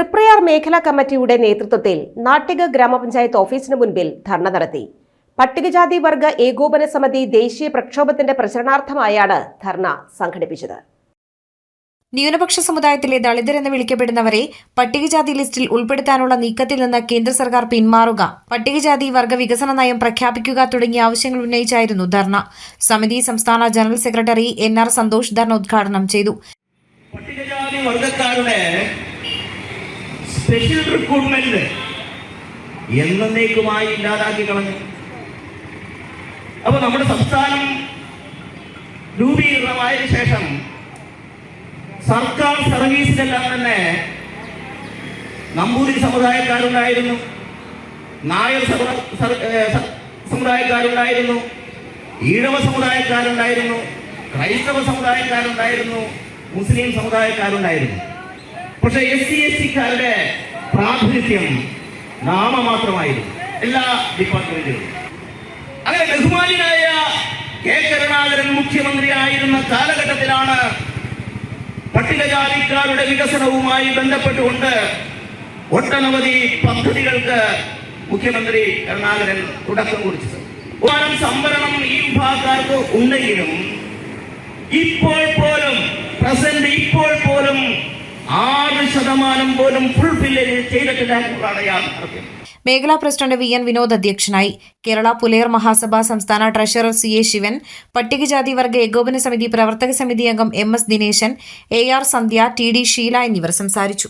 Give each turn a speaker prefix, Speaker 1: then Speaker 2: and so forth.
Speaker 1: തൃപ്രയാർ മേഖലാ കമ്മിറ്റിയുടെ നേതൃത്വത്തിൽ നാട്ടിക ഗ്രാമപഞ്ചായത്ത് ഓഫീസിന് മുൻപിൽ ധർണ നടത്തി. പട്ടികജാതി വർഗ ഏകോപന സമിതി ദേശീയ പ്രക്ഷോഭത്തിന്റെ പ്രചരണാർത്ഥമായാണ് ധർണ സംഘടിപ്പിച്ചത്.
Speaker 2: ന്യൂനപക്ഷ സമുദായത്തിലെ ദളിതരെന്ന് വിളിക്കപ്പെടുന്നവരെ പട്ടികജാതി ലിസ്റ്റിൽ ഉൾപ്പെടുത്താനുള്ള നീക്കത്തിൽ നിന്ന് കേന്ദ്ര സർക്കാർ പിന്മാറുക പട്ടികജാതി വർഗ വികസന നയം പ്രഖ്യാപിക്കുക തുടങ്ങിയ ആവശ്യങ്ങൾ ഉന്നയിച്ചായിരുന്നു ധർണ. സമിതി സംസ്ഥാന general secretary N R Santhosh ധർണ ഉദ്ഘാടനം ചെയ്തു.
Speaker 3: പട്ടികജാതി വർഗക്കാരുടെ സ്പെഷ്യൽ റിക്രൂട്ട്മെന്റ് എന്നേക്കുമായി ഇല്ലാതാക്കി കളഞ്ഞു. അപ്പൊ നമ്മുടെ സംസ്ഥാനം രൂപീകരണമായതിനു ശേഷം സർക്കാർ സർവീസിലെല്ലാം തന്നെ നമ്പൂതിരി സമുദായക്കാരുണ്ടായിരുന്നു. നായർ സമുദായക്കാരുണ്ടായിരുന്നു. ഈഴവ സമുദായക്കാരുണ്ടായിരുന്നു. ക്രൈസ്തവ സമുദായക്കാരുണ്ടായിരുന്നു. മുസ്ലിം സമുദായക്കാരുണ്ടായിരുന്നു. പക്ഷെ എസ് സി എസ് ടിക്കാരുടെ പ്രാതിനിധ്യം നാമമാത്രമായിരുന്നു. എല്ലാ ഡിപ്പാർട്ട്മെന്റുകളും അങ്ങനെ ബഹുമാനായ കെ കരുണാകരൻ മുഖ്യമന്ത്രിയായിരുന്ന കാലഘട്ടത്തിലാണ് പട്ടികജാതിക്കാരുടെ വികസനവുമായി ബന്ധപ്പെട്ടുകൊണ്ട് ഒട്ടനവധി പദ്ധതികൾക്ക് മുഖ്യമന്ത്രി കരുണാകരൻ തുടക്കം കുറിച്ചത്. ഒരുപാട് സംവരണം ഈ വിഭാഗക്കാർക്ക് ഉണ്ടെങ്കിലും ഇപ്പോൾ പോലും പ്രസന്റ് ഇപ്പോൾ ശതമാനം പോലും ഫുൾഫിൽ ചെയ്തിട്ടില്ല
Speaker 2: മേഖലാ പ്രസിഡന്റ് വി എൻ വിനോദ് അധ്യക്ഷനായി കേരള പുലയർ മഹാസഭ സംസ്ഥാന ട്രഷറർ സി എ ശിവൻ പട്ടികജാതി വർഗ ഏകോപന സമിതി പ്രവർത്തക സമിതി അംഗം M S Dineshan A R Sandhya T D Sheela എന്നിവർ സംസാരിച്ചു.